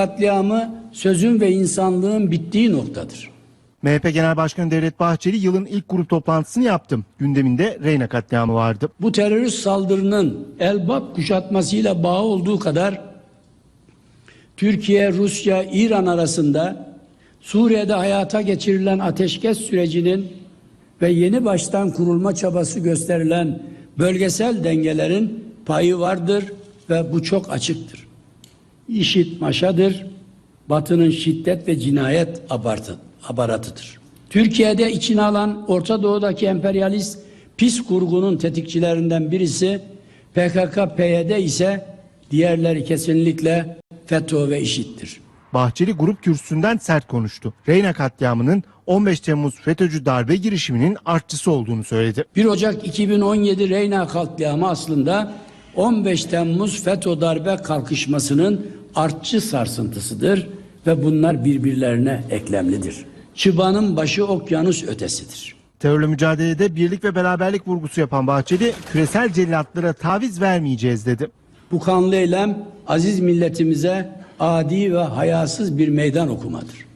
katliamı sözün ve insanlığın bittiği noktadır. MHP Genel Başkanı Devlet Bahçeli yılın ilk grup toplantısını yaptım. Gündeminde Reyna katliamı vardı. Bu terörist saldırının Elbap kuşatmasıyla bağı olduğu kadar Türkiye, Rusya, İran arasında Suriye'de hayata geçirilen ateşkes sürecinin ve yeni baştan kurulma çabası gösterilen bölgesel dengelerin payı vardır ve bu çok açıktır. İşit maşadır, Batı'nın şiddet ve cinayet abartı, abaratıdır. Türkiye'de içine alan Orta Doğu'daki emperyalist pis kurgunun tetikçilerinden birisi PKK-PYD ise diğerleri kesinlikle FETÖ ve IŞİD'dir. Bahçeli grup kürsüsünden sert konuştu. Reyna katliamının 15 Temmuz FETÖ'cü darbe girişiminin artçısı olduğunu söyledi. 1 Ocak 2017 Reyna katliamı aslında 15 Temmuz FETÖ darbe kalkışmasının artçı sarsıntısıdır ve bunlar birbirlerine eklemlidir. Çıbanın başı okyanus ötesidir. Terörle mücadelede birlik ve beraberlik vurgusu yapan Bahçeli, küresel cellatlara taviz vermeyeceğiz dedi. Bu kanlı eylem aziz milletimize adi ve hayasız bir meydan okumadır.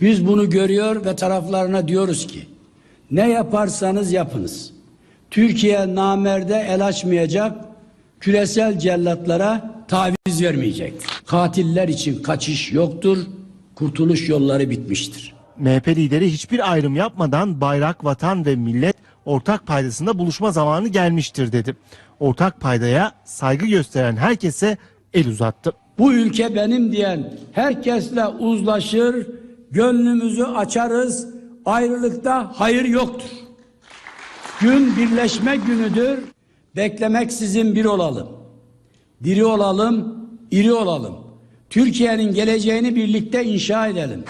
Biz bunu görüyor ve taraflarına diyoruz ki ne yaparsanız yapınız. Türkiye namerde el açmayacak, küresel cellatlara taviz vermeyecek. Katiller için kaçış yoktur, kurtuluş yolları bitmiştir. MHP lideri hiçbir ayrım yapmadan bayrak, vatan ve millet ortak paydasında buluşma zamanı gelmiştir dedi. Ortak paydaya saygı gösteren herkese el uzattı. Bu ülke benim diyen herkesle uzlaşır, gönlümüzü açarız, ayrılıkta hayır yoktur. Gün birleşme günüdür, beklemek sizin bir olalım. Diri olalım, iri olalım. Türkiye'nin geleceğini birlikte inşa edelim.